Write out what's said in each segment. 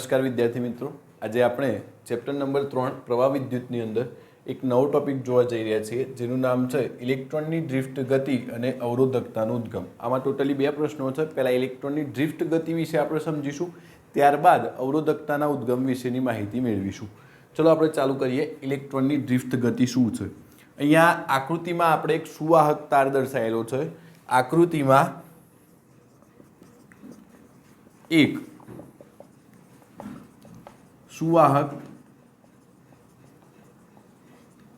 નમસ્કાર વિદ્યાર્થી મિત્રો. આજે આપણે ચેપ્ટર નંબર ત્રણ, પ્રવાહ વિદ્યુતની અંદર એક નવો ટોપિક જોવા જઈ રહ્યા છીએ, જેનું નામ છે ઇલેક્ટ્રોનની ડ્રિફ્ટ ગતિ અને અવરોધકતાનો ઉદ્ગમ. આમાં ટોટલી બે પ્રશ્નો છે. પહેલાં ઇલેક્ટ્રોનની ડ્રિફ્ટ ગતિ વિશે આપણે સમજીશું, ત્યારબાદ અવરોધકતાના ઉદ્ગમ વિશેની માહિતી મેળવીશું. ચલો આપણે ચાલુ કરીએ. ઇલેક્ટ્રોનની ડ્રિફ્ટ ગતિ શું છે? અહીંયા આકૃતિમાં આપણે એક સુવાહક તાર દર્શાવેલો છે. આકૃતિમાં એક સુવાહક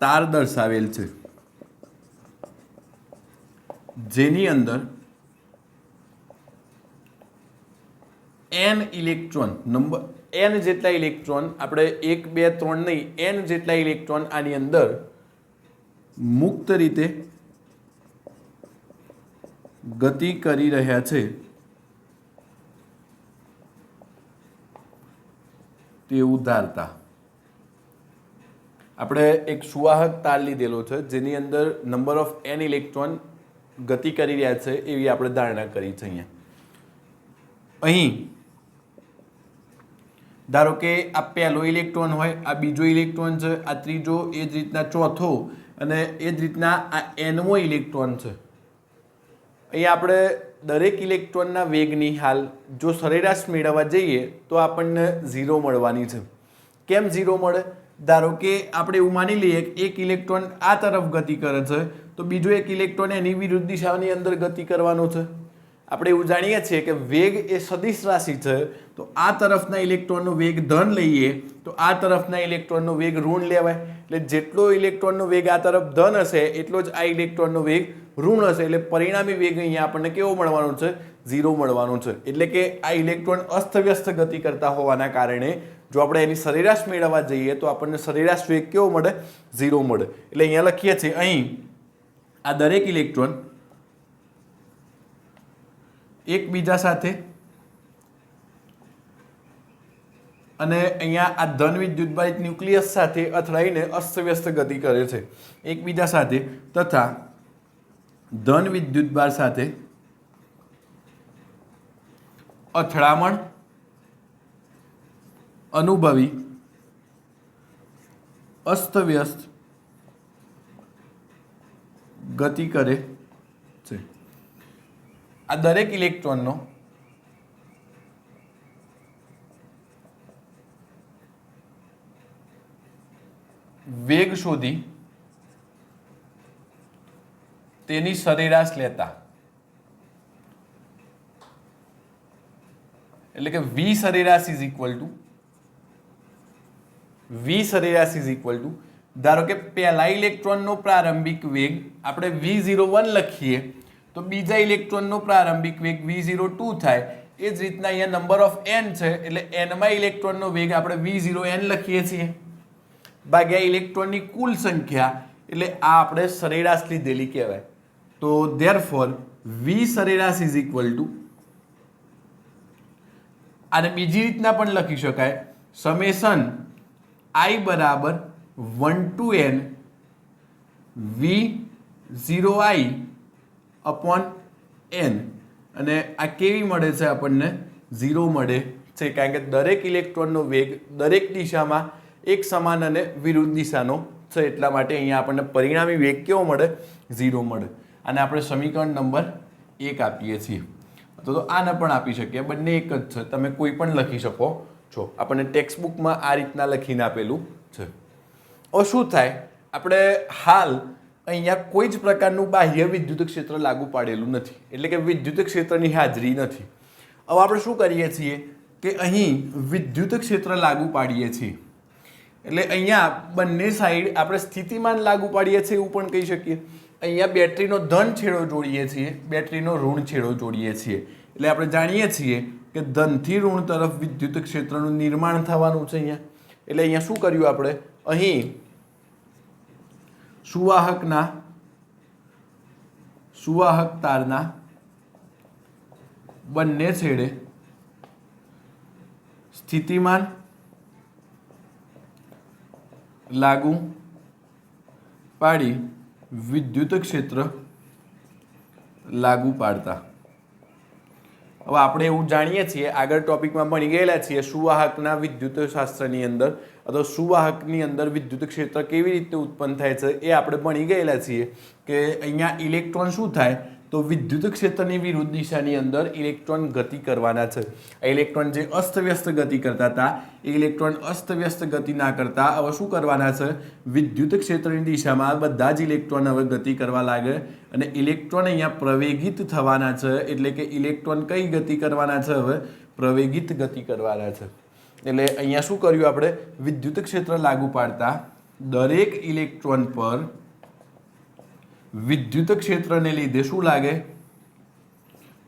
તાર દર્શાવેલ છે. જેની અંદર એન ઇલેક્ટ્રોન, નંબર એન જેટલા ઇલેક્ટ્રોન, આપણે એક, બે, ત્રણ નહીં એન જેટલા ઇલેક્ટ્રોન આની અંદર મુક્ત રીતે ગતિ કરી રહ્યા છે. તેવું ઉધારતા આપણે એક સુવાહક તાર લીધેલો છે, જેની અંદર નંબર ઓફ એન ઇલેક્ટ્રોન ગતિ કરી રહ્યા છે એવી આપણે ધારણા કરી છે અહીંયા. અહીં, ધારો કે આ પહેલો ઇલેક્ટ્રોન હોય, આ બીજો ઇલેક્ટ્રોન છે, આ ત્રીજો એ જ રીતના ચોથો, અને એ જ રીતના આ એનમો ઇલેક્ટ્રોન છે. અહીંયા આપણે દરેક ઇલેક્ટ્રોનના વેગની હાલ જો સરેરાશ મેળવવા જઈએ તો આપણને ઝીરો મળવાની છે. કેમ ઝીરો મળે? ધારો કે આપણે એવું માની લઈએ કે એક ઇલેક્ટ્રોન આ તરફ ગતિ કરે છે, તો બીજો એક ઇલેક્ટ્રોન એની વિરુદ્ધ દિશાની અંદર ગતિ કરવાનો છે. આપણે એવું જાણીએ છીએ કે વેગ એ સદિશ રાશિ છે, તો આ તરફના ઇલેક્ટ્રોનનો વેગ ધન લઈએ, તો આ તરફના ઇલેક્ટ્રોનનો વેગ ઋણ લેવાય. એટલે જેટલો ઇલેક્ટ્રોનનો વેગ આ તરફ ધન હશે, એટલો જ આ ઇલેક્ટ્રોનનો વેગ ઋણ હશે. એટલે પરિણામી વેગ અહીંયા આપણને કેવો મળવાનો છે? ઝીરો મળવાનો છે. એટલે કે આ ઇલેક્ટ્રોન અસ્તવ્યસ્ત ગતિ કરતા હોવાના કારણે જો આપણે એની સરેરાશ મેળવવા જઈએ, તો આપણને સરેરાશ વેગ કેવો મળે? ઝીરો મળે. એટલે અહીંયા લખીએ છીએ અહીં, આ દરેક ઇલેક્ટ્રોન એકબીજા સાથે. અને અહીંયા આ ધન વિદ્યુતભારિત ન્યુક્લિયસ સાથે અથડાઈને અસ્તવ્યસ્ત ગતિ કરે છે. એકબીજા સાથે તથા ધન વિદ્યુતભાર સાથે અથડામણ અનુભવી અસ્તવ્યસ્ત ગતિ કરે. આ દરેક ઇલેક્ટ્રોનનો વેગ શોધી તેની સરેરાશ લેતા. એટલે કે વી સરેરાશ ઇઝ ઇક્વલ ટુ વી સરેરાશ ઇઝ ઇક્વલ ટુ ધારો કે પહેલા ઇલેક્ટ્રોનનો પ્રારંભિક વેગ આપણે વી ઝીરો વન લખીએ તો બીજા ઇલેક્ટ્રોનનો પ્રારંભિક વેગ વી ઝીરો ટુ થાય. એ જ રીતના અહીંયા નંબર ઓફ એન છે, એટલે એનમાં ઇલેક્ટ્રોનનો વેગ આપણે વી ઝીરો એન લખીએ છીએ. ભાગ્યા ઇલેક્ટ્રોનની કુલ સંખ્યા, એટલે આ આપણે સરેરાશ લીધેલી કહેવાય. તો ધેર ફોર વી સરેરાશ ઇઝ ઇક્વલ ટુ અને બીજી રીતના પણ લખી શકાય. સમેસન આઈ બરાબર one to N V zero I upon N અને આ કેવી મળે છે આપણને? ઝીરો મળે છે, કારણ કે દરેક ઇલેક્ટ્રોનનો વેગ દરેક દિશામાં એક સમાન અને વિરુદ્ધ દિશાનો છે, એટલા માટે અહીંયા આપણને પરિણામી વેગ કેવો મળે? ઝીરો મળે. અને આપણે સમીકરણ નંબર એક આપીએ છીએ. તો આને પણ આપી શકીએ. બંને એક જ છે. તમે કોઈ પણ લખી શકો છો. આપણને ટેક્સ્ટ બુકમાં આ રીતના લખીને આપેલું છે. હવે શું થાય? આપણે હાલ અહીંયા કોઈ જ પ્રકારનું બાહ્ય વિદ્યુત ક્ષેત્ર લાગુ પાડેલું નથી. એટલે કે વિદ્યુત ક્ષેત્રની હાજરી નથી. હવે આપણે શું કરીએ છીએ કે અહીં વિદ્યુત ક્ષેત્ર લાગુ પાડીએ છીએ. એટલે અહીંયા બંને સાઈડ આપણે સ્થિતિમાન લાગુ પાડીએ છીએ એવું પણ કહી શકીએ. અહીંયા બેટરીનો ધન છેડો જોડીએ છીએ, બેટરીનો ઋણ છેડો જોડીએ છીએ. એટલે આપણે જાણીએ છીએ કે ધનથી ઋણ તરફ વિદ્યુત ક્ષેત્રનું નિર્માણ થવાનું છે અહીંયા. એટલે અહીંયા શું કર્યું આપણે? અહીં સુવાહકના સુવાહક તારના બંને છેડે સ્થિતિમાન લાગુ પાડી વિદ્યુત ક્ષેત્ર લાગુ પાડતા. હવે આપણે એવું જાણીએ છીએ, આગળ ટોપિકમાં ભણી ગયેલા છીએ, સુવાહકના વિદ્યુત શાસ્ત્રની અંદર, અથવા સુવાહકની અંદર વિદ્યુત ક્ષેત્ર કેવી રીતે ઉત્પન્ન થાય છે એ આપણે ભણી ગયેલા છીએ કે અહીંયા ઇલેક્ટ્રોન શું થાય? તો વિદ્યુત ક્ષેત્રની વિરુદ્ધ દિશાની અંદર ઇલેક્ટ્રોન ગતિ કરવાના છે. આ ઇલેક્ટ્રોન જે અસ્તવ્યસ્ત ગતિ કરતા હતા, એ ઇલેક્ટ્રોન અસ્તવ્યસ્ત ગતિ ના કરતા હવે શું કરવાના છે? વિદ્યુત ક્ષેત્રની દિશામાં બધા જ ઇલેક્ટ્રોન હવે ગતિ કરવા લાગે અને ઇલેક્ટ્રોન અહીંયા પ્રવેગિત થવાના છે, એટલે કે ઇલેક્ટ્રોન કઈ ગતિ કરવાના છે હવે? પ્રવેગિત ગતિ કરવાના છે. એટલે અહીંયા શું કર્યું આપણે? વિદ્યુત ક્ષેત્ર લાગુ પાડતા દરેક ઇલેક્ટ્રોન પર વિદ્યુત ક્ષેત્રને લીધે શું લાગે?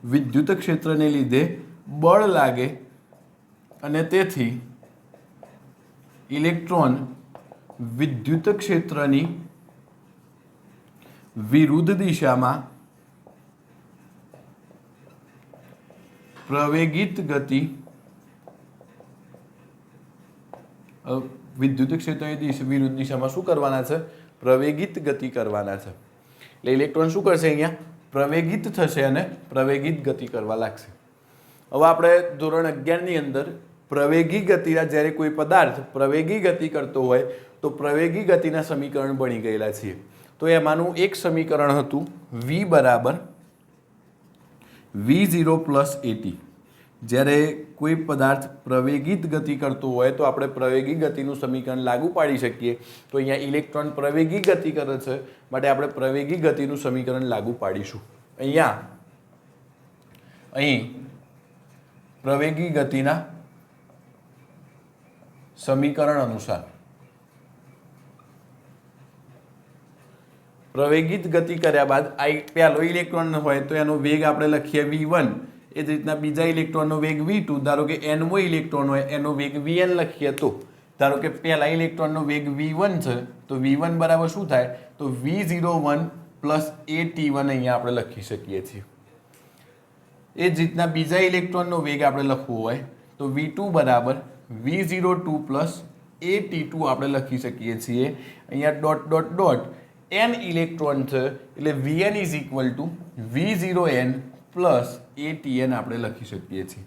વિદ્યુત ક્ષેત્રને લીધે બળ લાગે અને તેથી ઇલેક્ટ્રોન વિદ્યુત ક્ષેત્રની વિરુદ્ધ દિશામાં પ્રવેગિત ગતિ વિદ્યુત ક્ષેત્રની વિરુદ્ધ દિશામાં શું કરવાના છે? પ્રવેગિત ગતિ કરવાના છે. એટલે ઇલેક્ટ્રોન શું કરશે અહીંયા? પ્રવેગિત થશે અને પ્રવેગિત ગતિ કરવા લાગશે. હવે આપણે ધોરણ અગિયારની અંદર પ્રવેગી ગતિના જ્યારે કોઈ પદાર્થ પ્રવેગી ગતિ કરતો હોય, તો પ્રવેગી ગતિના સમીકરણ બની ગયેલા છીએ. તો એમાંનું એક સમીકરણ હતું વી બરાબર વી ઝીરો પ્લસ એટી જ્યારે કોઈ પદાર્થ પ્રવેગિત ગતિ કરતો હોય તો આપણે પ્રવેગી ગતિનું સમીકરણ લાગુ પાડી શકીએ. તો અહીંયા ઇલેક્ટ્રોન પ્રવેગી ગતિ કરે છે, માટે આપણે પ્રવેગી ગતિનું સમીકરણ લાગુ પાડીશું. અહીંયા, અહીં પ્રવેગી ગતિના સમીકરણ અનુસાર પ્રવેગિત ગતિ કર્યા બાદ આ પેલો ઇલેક્ટ્રોન હોય તો એનો વેગ આપણે લખીએ વી વન એ જ રીતના બીજા ઇલેક્ટ્રોનનો વેગ વી ટુ ધારો કે એનવો ઇલેક્ટ્રોન હોય, એનો વેગ વી એન લખીએ તો, ધારો કે પહેલા ઇલેક્ટ્રોનનો વેગ વી વન છે, તો વી વન બરાબર શું થાય? તો V zero one plus A T one અહીંયા આપણે લખી શકીએ છીએ. એ જ રીતના બીજા ઇલેક્ટ્રોનનો વેગ આપણે લખવો હોય, તો વી ટુ બરાબર V zero two plus A T two આપણે લખી શકીએ છીએ. અહીંયા dot dot dot N electron છે, એટલે V N is equal to V zero N plus A T N આપણે લખી શકીએ છીએ.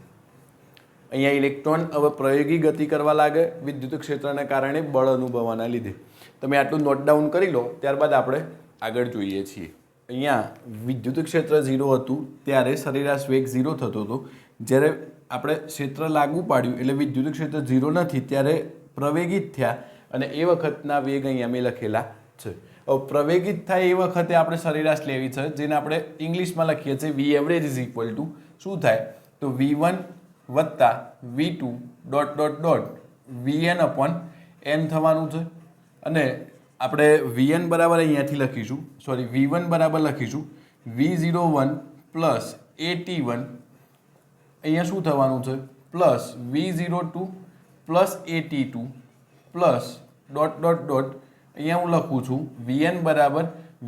અહીંયા ઇલેક્ટ્રોન હવે પ્રયોગી ગતિ કરવા લાગે, વિદ્યુત ક્ષેત્રને કારણે બળ અનુભવવાના લીધે. તમે આટલું નોટ ડાઉન કરી લો, ત્યારબાદ આપણે આગળ જોઈએ છીએ. અહીંયા વિદ્યુત ક્ષેત્ર ઝીરો હતું, ત્યારે સરેરાશ વેગ ઝીરો થતો હતો. જ્યારે આપણે ક્ષેત્ર લાગુ પાડ્યું, એટલે વિદ્યુત ક્ષેત્ર ઝીરો નથી, ત્યારે પ્રવેગિત થયા. અને એ વખતના વેગ અહીંયા મેં લખેલા છે. પ્રવેગિત થાય એ વખતે આપણે સરેરાશ લેવી છે, જેને આપણે ઇંગ્લિશમાં લખીએ છીએ V average is equal to શું થાય? તો વી વન વત્તા V two dot dot dot V N upon N થવાનું છે. અને આપણે વી એન બરાબર અહીંયાથી લખીશું સોરી વી વન બરાબર લખીશું V zero one plus A T one અહીંયા શું થવાનું છે? Plus V zero two plus A T two plus dot dot dot અહીંયા હું લખું છું વી એન બરાબર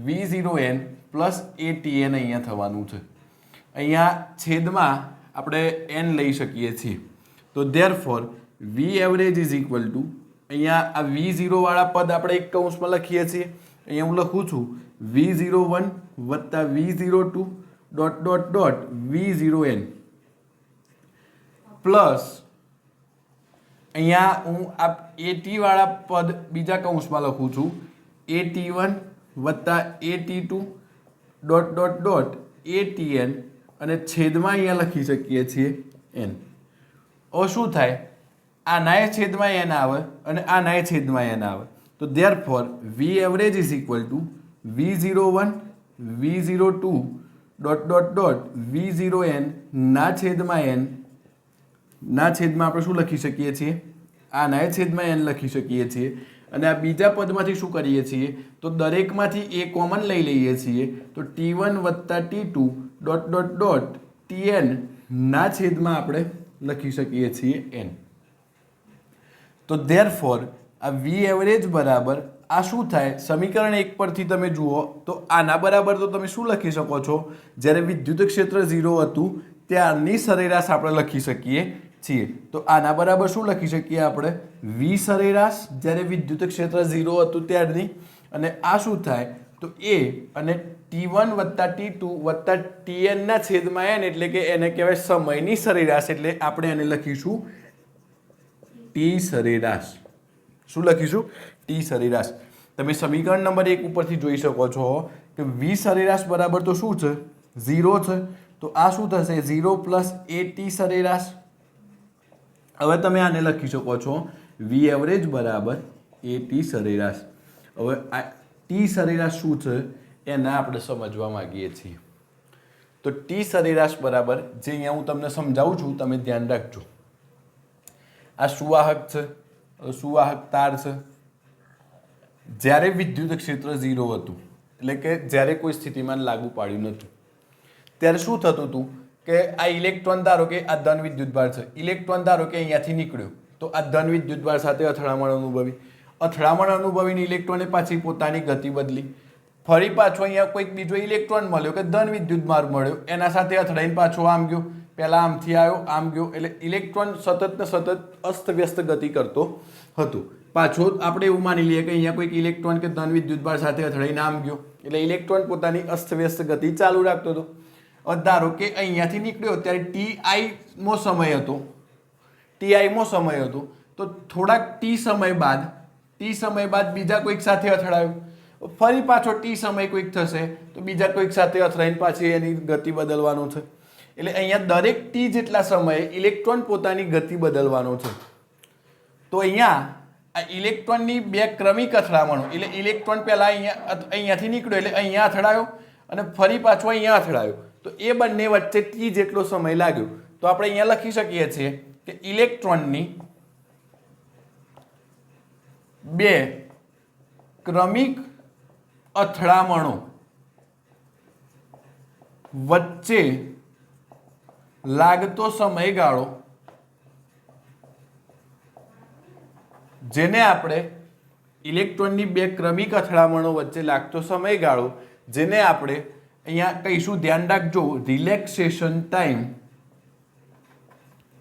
V zero N plus A T N અહીંયા થવાનું છે. અહીંયા છેદમાં આપણે એન લઈ શકીએ છીએ. તો therefore V average is equal to અહીંયા આ વી ઝીરોવાળા પદ આપણે એક કૌંસમાં લખીએ છીએ. અહીંયા હું લખું છું વી ઝીરો વન વત્તા V zero two dot dot dot V zero N plus અહીંયા હું આ એટીવાળા પદ બીજા કૌંસમાં લખું છું. એ ટી વન વત્તા A T dot dot dot A T N અને છેદમાં અહીંયા લખી શકીએ છીએ એન ઓ શું થાય? આ નાય છેદમાં એન આવે અને આ નાય છેદમાં એન આવે. તો therefore V average is equal to V zero one V zero two dot dot dot V zero N ના છેદમાં એન ના છેદમાં આપણે શું લખી શકીએ છીએ? આ ના છેદમાં એન લખી શકીએ છીએ. અને આ બીજા પદમાંથી શું કરીએ છીએ? તો દરેકમાંથી એ કોમન લઈ લઈએ છીએ. તો ટી વન વત્તા T two dot dot dot T N ના છેદમાં આપણે લખી શકીએ છીએ એન તો ધેર ફોર આ વી એવરેજ બરાબર, આ શું થાય? સમીકરણ એક પરથી તમે જુઓ, તો આના બરાબર તો તમે શું લખી શકો છો? જ્યારે વિદ્યુત ક્ષેત્ર ઝીરો હતું, ત્યારની સરેરાશ આપણે લખી શકીએ છીએ. તો આના બરાબર શું લખી શકીએ આપણે? વી સરેરાશ, જ્યારે વિદ્યુત ક્ષેત્ર ઝીરો હતું ત્યારની, અને આ શું થાય? તો એ અને ટી વન વત્તા ટી ટુ વત્તા ટી એનના છેદમાં એન એટલે કે એને કહેવાય સમયની સરેરાશ. એટલે આપણે એને લખીશું ટી સરેરાશ. શું લખીશું? ટી સરેરાશ. તમે સમીકરણ નંબર એક ઉપરથી જોઈ શકો છો કે વી સરેરાશ બરાબર તો શું છે? ઝીરો છે. તો આ શું થશે? ઝીરો પ્લસ એ ટી સરેરાશ. હવે તમે આને લખી શકો છો વી એવરેજ બરાબર એ ટી સરેરાશ. હવે આ ટી સરેરાશ શું છે? એના આપણે સમજવા માંગીએ છીએ. તો ટી સરેરાશ બરાબર, જે અહીંયા હું તમને સમજાવું છું, તમે ધ્યાન રાખજો. આ સુવાહક છે. સુવાહક તાર છે. જ્યારે વિદ્યુત ક્ષેત્ર ઝીરો હતું, એટલે કે જ્યારે કોઈ સ્થિતિમાન લાગુ પાડ્યું નહોતું. ત્યારે શું થતું હતું? કે આ ઇલેક્ટ્રોન ધારો કે આ ધન વિદ્યુતભાર છે. ઇલેક્ટ્રોન ધારો કે અહીંયાથી નીકળ્યો. તો આ ધન વિદ્યુતભાર સાથે અથડામણ અનુભવી. અથડામણ અનુભવીને ઇલેક્ટ્રોને પાછી પોતાની ગતિ બદલી. ફરી પાછો અહીંયા કોઈક બીજો ઇલેક્ટ્રોન મળ્યો કે ધન વિદ્યુત માર્ગ મળ્યો. એના સાથે અથડાઈને પાછો આમ ગયો. પહેલાં આમથી આવ્યો, આમ ગયો. એટલે ઇલેક્ટ્રોન સતત ને સતત અસ્તવ્યસ્ત ગતિ કરતો હતો. પાછો આપણે એવું માની લઈએ કે અહીંયા કોઈક ઇલેક્ટ્રોન કે ધન વિદ્યુત ભાર સાથે અથડાઈને આમ ગયો. એટલે ઇલેક્ટ્રોન પોતાની અસ્તવ્યસ્ત ગતિ ચાલુ રાખતો હતો. ધારો કે અહીંયાથી નીકળ્યો ત્યારે ટી આઈમો સમય હતો. ટી આઈમો સમય હતો. તો થોડાક ટી સમય બાદ ટી સમય બાદ બીજા કોઈક સાથે અથડાયો. ફરી પાછો ટી સમય કોઈક થશે, તો બીજા કોઈક સાથે અથડાઈને પાછી એની ગતિ બદલવાનો છે. એટલે અહીંયા દરેક ટી જેટલા સમયે ઇલેક્ટ્રોન પોતાની ગતિ બદલવાનો છે. તો અહીંયા આ ઇલેક્ટ્રોનની બે ક્રમિક અથડામણો, એટલે ઇલેક્ટ્રોન પહેલાં અહીંયા અહીંયાથી નીકળ્યો, એટલે અહીંયા અથડાયો અને ફરી પાછો અહીંયા અથડાયો. તો એ બંને વચ્ચે ટી જેટલો સમય લાગ્યો. તો આપણે અહીંયા લખી શકીએ છીએ કે ઇલેક્ટ્રોનની બે ક્રમિક અથડામણો વચ્ચે લાગતો સમયગાળો જેને આપણે ઇલેક્ટ્રોનની બે ક્રમિક અથડામણો વચ્ચે લાગતો સમયગાળો જેને આપણે અહીંયા કહીશું ધ્યાન રાખજો? રિલેક્સેશન ટાઈમ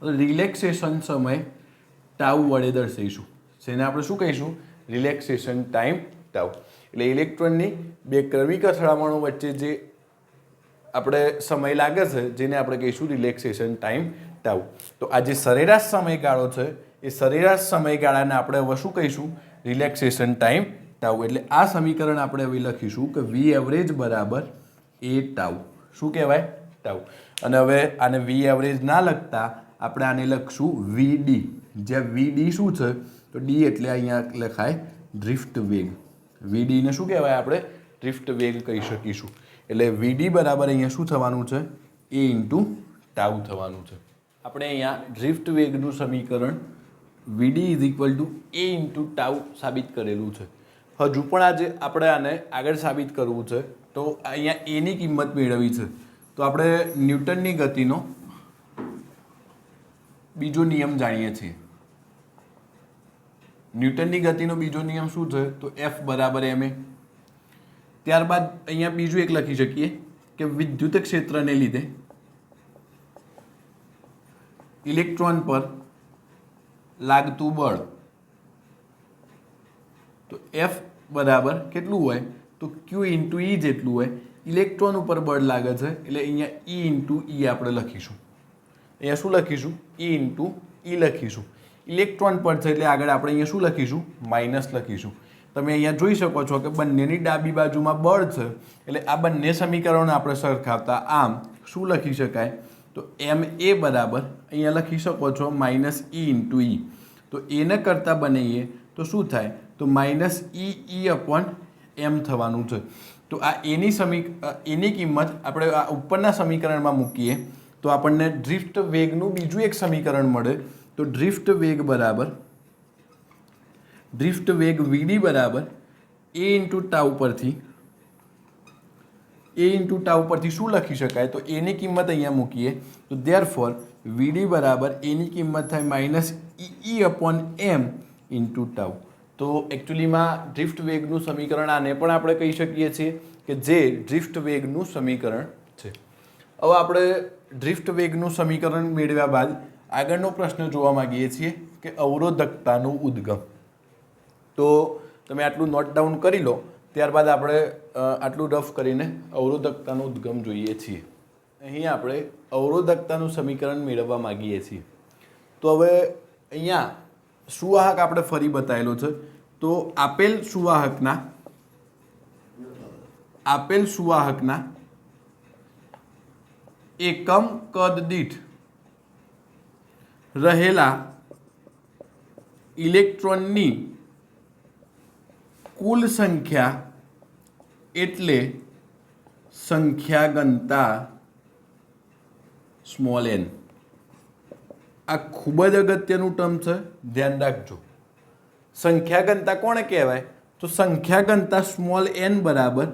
રિલેક્સેશન સમય ટાઉ વડે દર્શાવીશું. જેને આપણે શું કહીશું? રિલેક્સેશન ટાઈમ ટાઉ એટલે ઇલેક્ટ્રોનની બે ક્રમિક અથડામણો વચ્ચે જે આપણે સમય લાગે છે, જેને આપણે કહીશું રિલેક્સેશન ટાઈમ ટાઉ તો આ જે સરેરાશ સમયગાળો છે, એ સરેરાશ સમયગાળાને આપણે હવે શું કહીશું? રિલેક્સેશન ટાઈમ ટાઉ એટલે આ સમીકરણ આપણે હવે લખીશું કે વી એવરેજ બરાબર એ ટાઉ. શું કહેવાય? ટાઉ. અને હવે આને વી એવરેજ ના લખતા આપણે આને લખશું વી ડી જ્યાં વી ડી શું છે? તો ડી એટલે અહીંયા લખાય ડ્રિફ્ટ વેગ. વી ડીને શું કહેવાય આપણે? ડ્રિફ્ટ વેગ કહી શકીશું. એટલે વીડી બરાબર અહીંયા શું થવાનું છે? એ ઇન્ટુ ટાઉ થવાનું છે. આપણે અહીંયા ડ્રિફ્ટ વેગનું સમીકરણ V D is equal to A into tau સાબિત કરેલું છે. હજુ પણ આજે આપણે આને આગળ સાબિત કરવું છે. તો અહીંયા એની કિંમત મેળવવી છે. તો આપણે ન્યૂટનની ગતિનો બીજો નિયમ જાણીએ છીએ. ન્યૂટનની ગતિનો બીજો નિયમ શું છે? તો એફ બરાબર એમ એ ત્યારબાદ અહીંયા બીજું એક લખી શકીએ કે વિદ્યુત ક્ષેત્રને લીધે ઇલેક્ટ્રોન પર લાગતું બળ. તો એફ બરાબર કેટલું હોય? તો ક્યુ ઇન્ટુ ઈ જેટલું હોય ઇલેક્ટ્રોન ઉપર બળ લાગે છે, એટલે અહીંયા ઈ ઇન્ટુ ઈ આપણે લખીશું. અહીંયા શું લખીશું? ઈ ઇન્ટુ ઈ લખીશું. ઇલેક્ટ્રોન પર છે એટલે આગળ આપણે અહીંયા શું લખીશું? માઇનસ લખીશું. તમે અહીંયા જોઈ શકો છો કે બંનેની ડાબી બાજુમાં બળ છે, એટલે આ બંને સમીકરણો આપણે સરખાવતા આમ શું લખી શકાય? તો એમ એ બરાબર અહીંયા લખી શકો છો માઇનસ ઈ ઇન્ટુ ઈ તો એને કરતાં બનાવીએ તો શું થાય? તો માઇનસ ઈ ઈ અપોન એમ થવાનું છે. તો આ એની સમી એની કિંમત આપણે આ ઉપરના સમીકરણમાં મૂકીએ, તો આપણને ડ્રિફ્ટ વેગનું બીજું એક સમીકરણ મળે. તો ડ્રિફ્ટ વેગ બરાબર, ડ્રિફ્ટ વેગ વીડી બરાબર એ ઇન્ટુ ટાઉ પરથી, એ ઇન્ટુ ટાઉ પરથી શું લખી શકાય? તો એની કિંમત અહીંયા મૂકીએ. તો દેર ફોર વીડી બરાબર એની કિંમત થાય minus E upon M into tau. તો એકચ્યુઅલીમાં ડ્રિફ્ટ વેગનું સમીકરણ આને પણ આપણે કહી શકીએ છીએ કે જે ડ્રિફ્ટ વેગનું સમીકરણ છે. હવે આપણે ડ્રિફ્ટ વેગનું સમીકરણ મેળવ્યા બાદ આગળનો પ્રશ્ન જોવા માંગીએ છીએ કે અવરોધકતાનું ઉદ્ગમ. તો તમે આટલું નોટ ડાઉન કરી લો, ત્યારબાદ આપણે આટલું રફ કરીને અવરોધકતાનું ઉદ્ગમ જોઈએ છીએ. અહીં આપણે અવરોધકતાનું સમીકરણ મેળવવા માગીએ છીએ. તો હવે અહીંયા સુવાહક આપણે ફરી બતાવેલો છે. તો આપેલ સુવાહકના આપેલ સુવાહકના એકમ કદ દીઠ રહેલા ઇલેક્ટ્રોનની કુલ સંખ્યા એટલે સંખ્યા ગણતા સ્મોલ એન આ ખૂબ જ અગત્યનું ટર્મ છે, ધ્યાન રાખજો. સંખ્યા ઘનતા કહેવાય? તો સંખ્યા ઘનતા સ્મોલ એન બરાબર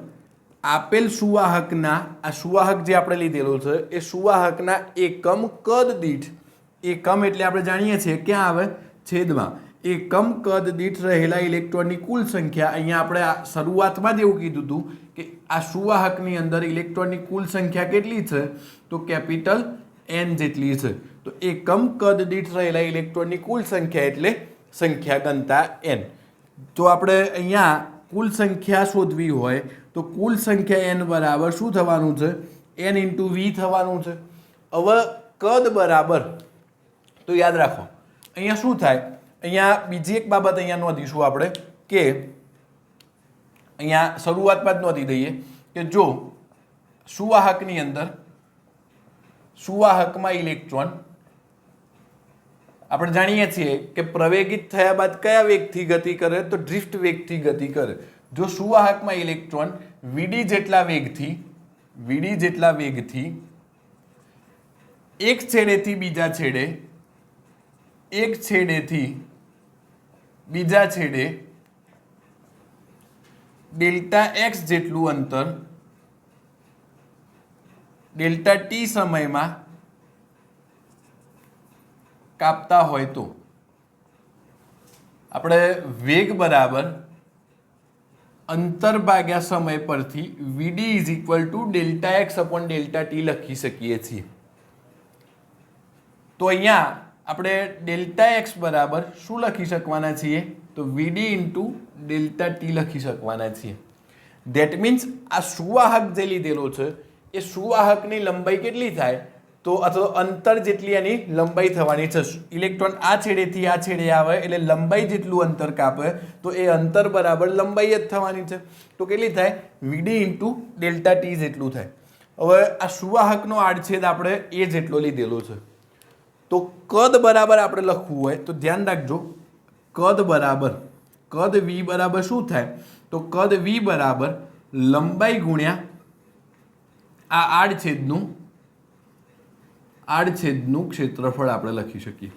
આપેલ સુવાહકના, આ સુવાહક જે આપણે લીધેલો છે, એ સુવાહકના એકમ કદ દીઠ, એકમ એટલે આપણે જાણીએ છીએ ક્યાં આવે? છેદમાં. એકમ કદ દીઠ રહેલા ઇલેક્ટ્રોનની કુલ સંખ્યા, અહીંયા આપણે શરૂઆતમાં જ એવું કીધું હતું કે આ સુવાહકની અંદર ઇલેક્ટ્રોનની કુલ સંખ્યા કેટલી છે? તો કેપિટલ એન જેટલી છે. તો એકમ કદ દીઠ રહેલા ઇલેક્ટ્રોનની કુલ સંખ્યા એટલે સંખ્યા ગણતા એન તો આપણે અહીંયા કુલ સંખ્યા શોધવી હોય, તો કુલ સંખ્યા એન બરાબર શું થવાનું છે? એન ઇન્ટુ વી થવાનું છે. હવે કદ બરાબર, તો યાદ રાખો, અહીંયા શું થાય? અહીંયા બીજી એક બાબત અહીંયા નોંધીશું આપણે કે અહીંયા શરૂઆતમાં જ નોંધી દઈએ કે જો સુવાહકની અંદર સુવાહકમાં ઇલેક્ટ્રોન આપણે જાણીએ છીએ કે પ્રવેગિત થયા બાદ કયા વેગથી ગતિ કરે તો ડ્રિફ્ટ વેગથી ગતિ કરે. જો સુવાહકમાં ઇલેક્ટ્રોન વીડી જેટલા વેગથી વીડી જેટલા વેગથી, એક છેડેથી બીજા છેડે, એક છેડેથી બીજા છેડે, ડેલ્ટા એક્સ જેટલું અંતર, ડેલ્ટા ટી સમયમાં કાપતા હોય તો. આપણે વેગ બરાબર અંતર ભાગ્યા સમય પરથી V D is equal to delta X upon delta T લખી શકીએ છીએ. તો અહીંયા આપણે ડેલ્ટા એક્સ બરાબર શું લખી શકવાના છીએ? તો વીડી ઇન્ટુ ડેલ્ટા ટી લખી શકવાના છીએ. ધેટ મીન્સ આ સુવાહક જે લીધેલો છે, એ સુવાહકની લંબાઈ કેટલી થાય? તો અથવા અંતર જેટલી એની લંબાઈ થવાની છે ઇલેક્ટ્રોન આ છેડેથી આ છેડે આવે એટલે લંબાઈ જેટલું અંતર કાપે, તો એ અંતર બરાબર લંબાઈ જ થવાની છે. તો કેટલી થાય? વીડી ઇન્ટુ ડેલ્ટા ટી જેટલું થાય. હવે આ સુવાહકનો આડછેદ આપણે એ જેટલો લીધેલો છે. તો કદ બરાબર આપણે લખવું હોય તો ધ્યાન રાખજો. કદ બરાબર, કદ વી બરાબર શું થાય? તો કદ વી બરાબર લંબાઈ ગુણ્યા આ આડછેદનું આડછેદનું ક્ષેત્રફળ આપણે લખી શકીએ.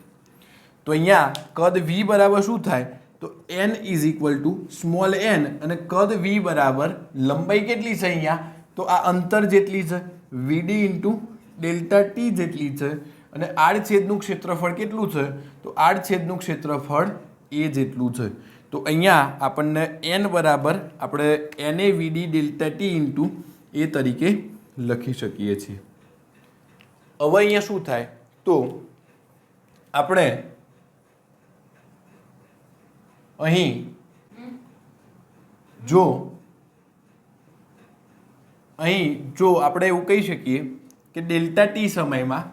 તો અહીંયા કદ વી બરાબર શું થાય? તો N is equal to small N અને કદ વી બરાબર લંબાઈ કેટલી છે અહીંયા? તો આ અંતર જેટલી છે વીડી ઇન્ટુ ડેલ્ટા ટી જેટલી છે અને આડછેદનું ક્ષેત્રફળ કેટલું છે? તો આડછેદનું ક્ષેત્રફળ એ જેટલું છે. તો અહીંયા આપણને એન બરાબર આપણે એને VD delta T into A તરીકે લખી શકીએ છીએ. હવે અહીંયા શું થાય? તો આપણે અહીં જો અહીં જો આપણે એવું કહી શકીએ કે ડેલ્ટા ટી સમયમાં,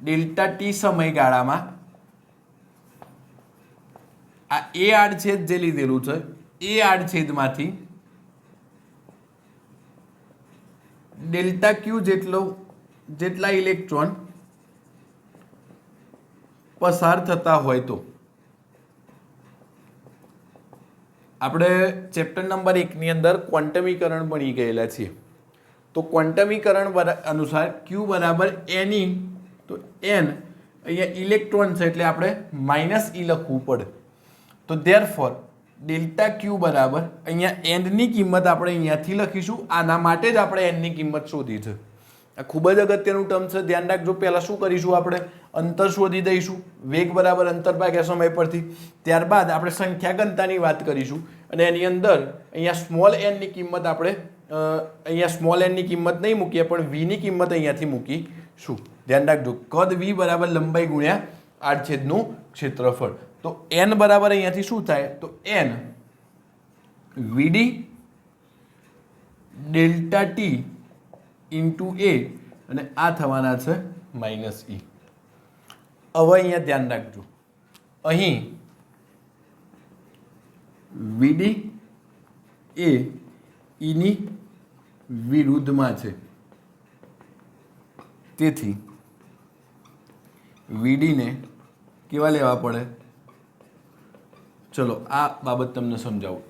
ડેલ્ટા ટી સમયગાળામાં આ એ આડછેદ જે લીધેલું છે, એ આડછેદમાંથી ડેલ્ટા ક્યુ જેટલો જેટલા ઇલેક્ટ્રોન પસાર થતા હોય તો. આપણે ચેપ્ટર નંબર એકની અંદર ક્વોન્ટમીકરણ ભણી ગયેલા છીએ. તો ક્વોન્ટમીકરણ અનુસાર ક્યુ બરાબર એની તો એન અહીંયા ઇલેક્ટ્રોન છે એટલે આપણે માઇનસ ઈ લખવું પડે. તો ધેર ફોર ડેલ્ટા ક્યુ બરાબર અહીંયા એનની કિંમત આપણે અહીંયાથી લખીશું, આના માટે જ આપણે એનની કિંમત શોધી છે. આ ખૂબ જ અગત્યનું ટર્મ છે. ધ્યાન રાખજો પહેલાં શું કરીશું આપણે? અંતર શોધી દઈશું. વેગ બરાબર અંતર ભાગ્યા સમય પરથી. ત્યારબાદ આપણે સંખ્યા ઘનતાની વાત કરીશું. અને એની અંદર અહીંયા સ્મોલ એનની કિંમત આપણે અહીંયા સ્મોલ એનની કિંમત નહીં મૂકીએ, પણ વીની કિંમત અહીંયાથી મૂકીશું. ધ્યાન રાખજો. કદ વી બરાબર લંબાઈ ગુણ્યા આડછેદનું ક્ષેત્રફળ. તો એન બરાબર અહીંયાથી શું થાય? તો N VD delta T into A અને આ થવાના છે માઇનસ ઈ હવે અહીંયા ધ્યાન રાખજો. અહીં વીડી એ ઈની વિરુદ્ધમાં છે. તેથી વીડીને કેવા લેવા પડે? ચલો, આ બાબત તમને સમજાવું.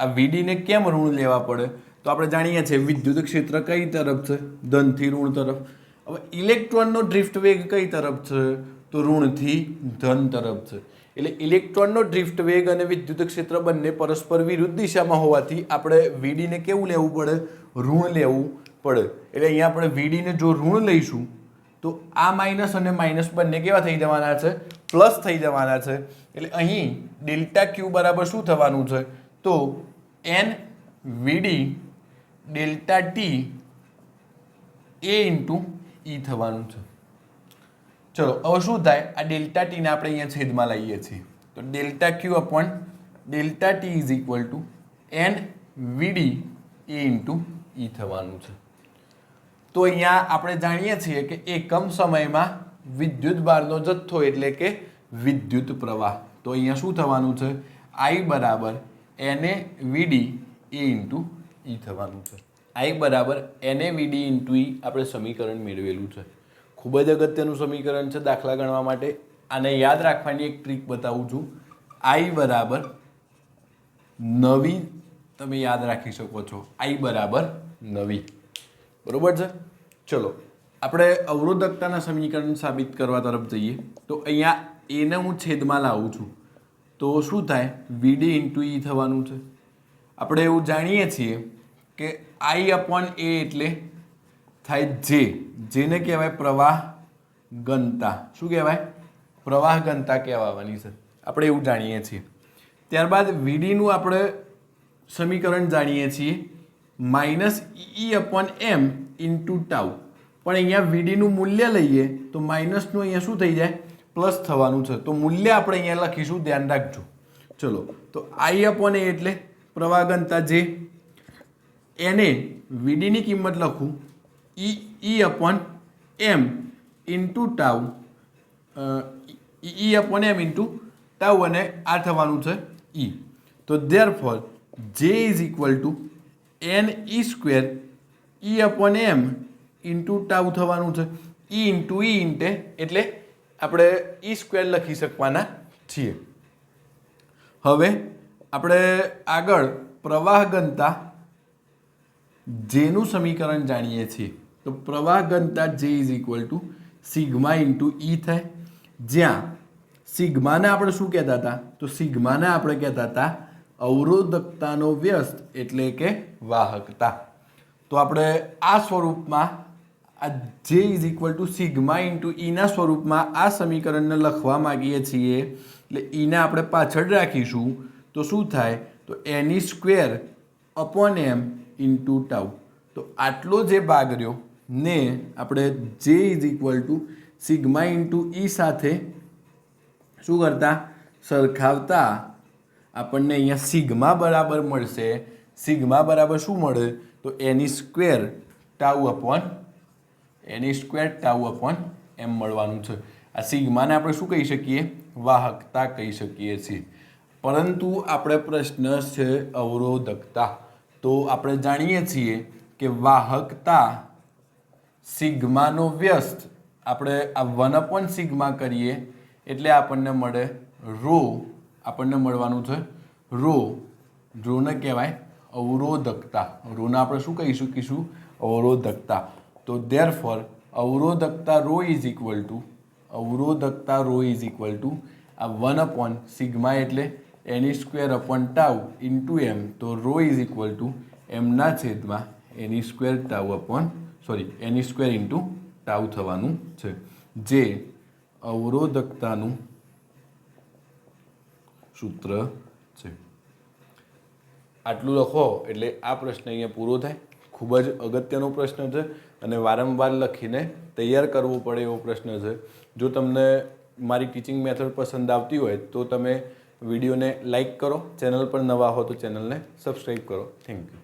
આ વીડીને કેમ ઋણ લેવા પડે? તો આપણે જાણીએ છીએ વિદ્યુત ક્ષેત્ર કઈ તરફ છે? ધનથી ઋણ તરફ. હવે ઇલેક્ટ્રોનનો ડ્રિફ્ટ વેગ કઈ તરફ છે? તો ઋણથી ધન તરફ છે. એટલે ઇલેક્ટ્રોનનો ડ્રિફ્ટ વેગ અને વિદ્યુત ક્ષેત્ર બંને પરસ્પર વિરુદ્ધ દિશામાં હોવાથી આપણે વીડીને કેવું લેવું પડે? ઋણ લેવું પડે. એટલે અહીંયા આપણે વીડીને જો ઋણ લઈશું, તો આ માઇનસ અને માઇનસ બંને કેવા થઈ જવાના છે? પ્લસ થઈ જવાના છે. એટલે અહીં ડેલ્ટા ક્યુ બરાબર શું થવાનું છે? તો N V D delta T A into E થવાનું છે. ચલો, હવે શું થાય? આ ડેલ્ટા ટીને આપણે અહીંયા છેદમાં લઈએ છીએ. તો delta Q upon delta T is equal to N VD A into E થવાનું છે. તો અહીંયા આપણે જાણીએ છીએ કે એકમ સમયમાં વિદ્યુત ભારનો જથ્થો એટલે કે વિદ્યુત પ્રવાહ. તો અહીંયા શું થવાનું છે? આઈ બરાબર એને વીડી એ ઇન્ટુ ઈ થવાનું છે. આ એક બરાબર એને વીડી ઇન્ટુ ઈ આપણે સમીકરણ મેળવેલું છે. ખૂબ જ અગત્યનું સમીકરણ છે દાખલા ગણવા માટે. આને યાદ રાખવાની એક ટ્રીક બતાવું છું. આઈ બરાબર નવી તમે યાદ રાખી શકો છો. આઈ બરાબર નવી. બરાબર છે? ચલો, આપણે અવરોધકતાના સમીકરણ સાબિત કરવા તરફ જઈએ. તો અહીંયા એને હું છેદમાં લાવું છું. તો શું થાય? વીડી ઇન્ટુ ઈ થવાનું છે. આપણે એવું જાણીએ છીએ કે આઈ અપોન એ એટલે થાય જે જેને કહેવાય પ્રવાહ ઘનતા. શું કહેવાય? પ્રવાહ ઘનતા કહેવાવાની છે. આપણે એવું જાણીએ છીએ. ત્યારબાદ વીડીનું આપણે સમીકરણ જાણીએ છીએ. Minus E upon M into tau પણ અહીંયા વીડીનું મૂલ્ય લઈએ તો માઇનસનું અહીંયા શું થઈ જાય? પ્લસ થવાનું છે. તો મૂલ્ય આપણે અહીંયા લખીશું. ધ્યાન રાખજો. ચલો. તો આઈ અપોન એ એટલે પ્રવાહ ઘનતા જે એને વીડીની કિંમત લખું, E E upon M into tau E upon M into tau અને આ થવાનું છે ઈ. તો therefore J is equal to N E square E upon M into tau થવાનું છે. ઈ ઇન્ટુ ઈ ઇન્ટે એટલે આપણે ઈ સ્ક્વેર લખી શકવાના છીએ. હવે આપણે આગળ પ્રવાહ ઘનતા જેનું સમીકરણ જાણીએ છીએ. તો પ્રવાહ ઘનતા J is equal to sigma into E થાય. જ્યાં સિગ્માને આપણે શું કહેતા હતા? તો સિગ્માને આપણે કહેતા હતા અવરોધકતાનો વ્યસ્ત એટલે કે વાહકતા. તો આપણે આ સ્વરૂપમાં આ જે is equal to sigma into ઈના સ્વરૂપમાં આ સમીકરણને લખવા માગીએ છીએ. એટલે ઈને આપણે પાછળ રાખીશું. તો શું થાય? તો એની square upon m into tau તો આટલો જે ભાગ રહ્યો, ને આપણે જે is equal to sigma into ઈ સાથે શું કરતા? સરખાવતા આપણને અહીંયા સિગ્મા બરાબર મળશે. સિગ્મા બરાબર શું મળે? તો એની સ્ક્વેર ટાઉ અપોન એની સ્ક્વેર ટાઉ અપોન એમ મળવાનું છે. આ સિગ્માને આપણે શું કહી શકીએ? વાહકતા કહી શકીએ છીએ. પરંતુ આપણે પ્રશ્ન છે અવરોધકતા. તો આપણે જાણીએ છીએ કે વાહકતા સિગ્માનો વ્યસ્ત. આપણે આ વન અપોન સિગ્મા કરીએ એટલે આપણને મળે રો. આપણને મળવાનું છે રો. રોને કહેવાય અવરોધકતા. રોને આપણે શું કહી કહીશું અવરોધકતા. તો દેર ફોર અવરોધકતા રો ઇઝ ઇક્વલ ટુ અવરોધકતા રો ઇઝ ઇક્વલ ટુ આ વન અપોન સિગ્મા એટલે n square upon tau into m તો રો ઇઝ ઇક્વલ ટુ એમના છેદમાં n square tau upon sorry n square into tau થવાનું છે. જે અવરોધકતાનું સૂત્ર છે. આટલું લખો એટલે આ પ્રશ્ન અહીંયા પૂરો થાય. ખૂબ જ અગત્યનો પ્રશ્ન છે અને વારંવાર લખીને તૈયાર કરવો પડે એવો પ્રશ્ન છે. જો તમને મારી ટીચિંગ મેથડ પસંદ આવતી હોય તો તમે વિડીયોને લાઈક કરો ચેનલ પર નવા હો તો ચેનલને સબસ્ક્રાઈબ કરો. Thank you